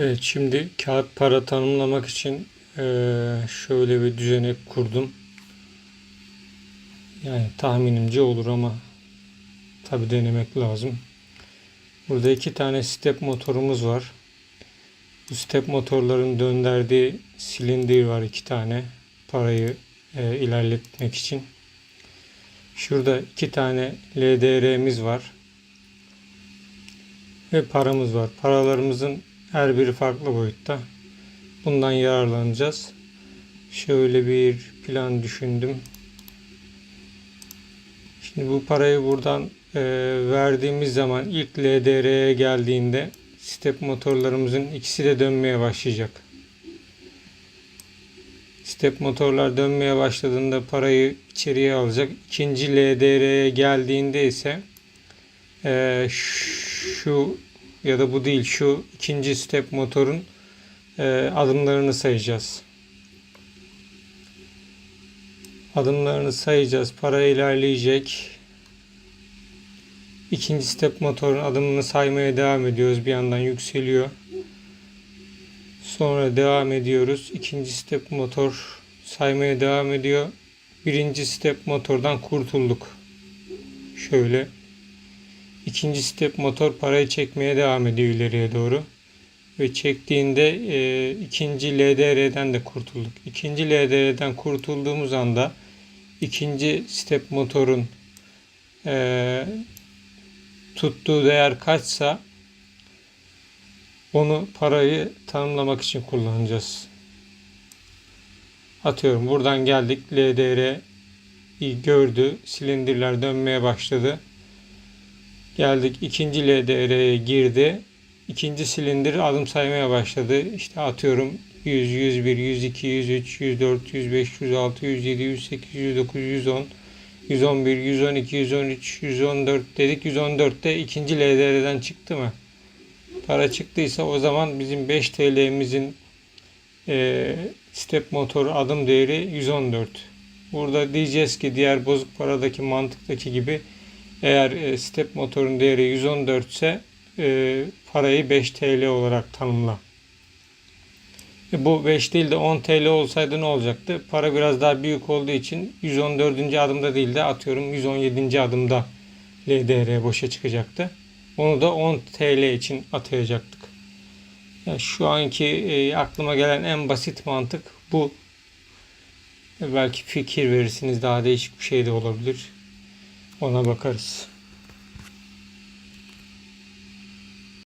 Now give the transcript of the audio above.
Evet şimdi kağıt para tanımlamak için eee, şöyle bir düzenek kurdum. Yani tahminimce olur ama tabi denemek lazım. Burada iki tane step motorumuz var. Bu step motorların döndürdüğü silindir var iki tane parayı eee, ilerletmek için. Şurada iki tane LDR'miz var. Ve paramız var. Paralarımızın her biri farklı boyutta. Bundan yararlanacağız. Şöyle bir plan düşündüm. Şimdi bu parayı buradan e, verdiğimiz zaman ilk LDR'ye geldiğinde step motorlarımızın ikisi de dönmeye başlayacak. Step motorlar dönmeye başladığında parayı içeriye alacak. İkinci LDR'ye geldiğinde ise e, şu ya da bu değil şu ikinci step motorun e, adımlarını sayacağız. Adımlarını sayacağız. Para ilerleyecek. İkinci step motorun adımını saymaya devam ediyoruz. Bir yandan yükseliyor. Sonra devam ediyoruz. İkinci step motor saymaya devam ediyor. Birinci step motordan kurtulduk. Şöyle İkinci step motor parayı çekmeye devam ediyor ileriye doğru. Ve çektiğinde e, ikinci LDR'den de kurtulduk. İkinci LDR'den kurtulduğumuz anda ikinci step motorun e, tuttuğu değer kaçsa onu parayı tanımlamak için kullanacağız. Atıyorum buradan geldik LDR gördü. Silindirler dönmeye başladı. Geldik ikinci LDR'ye girdi. İkinci silindir adım saymaya başladı. İşte atıyorum 100, 101, 102, 103, 104, 105, 106, 107, 108, 109, 110, 111, 112, 113, 114 dedik. 114'te ikinci LDR'den çıktı mı? Para çıktıysa o zaman bizim 5 TL'mizin e, step motor adım değeri 114. Burada diyeceğiz ki diğer bozuk paradaki mantıktaki gibi eğer e, step motorun değeri 114 ise e, parayı 5 TL olarak tanımla. E, bu 5 değil de 10 TL olsaydı ne olacaktı? Para biraz daha büyük olduğu için 114. adımda değil de atıyorum 117. adımda LDR boşa çıkacaktı. Onu da 10 TL için atayacaktık. Yani şu anki aklıma gelen en basit mantık bu. Belki fikir verirsiniz daha değişik bir şey de olabilir. Ona bakarız.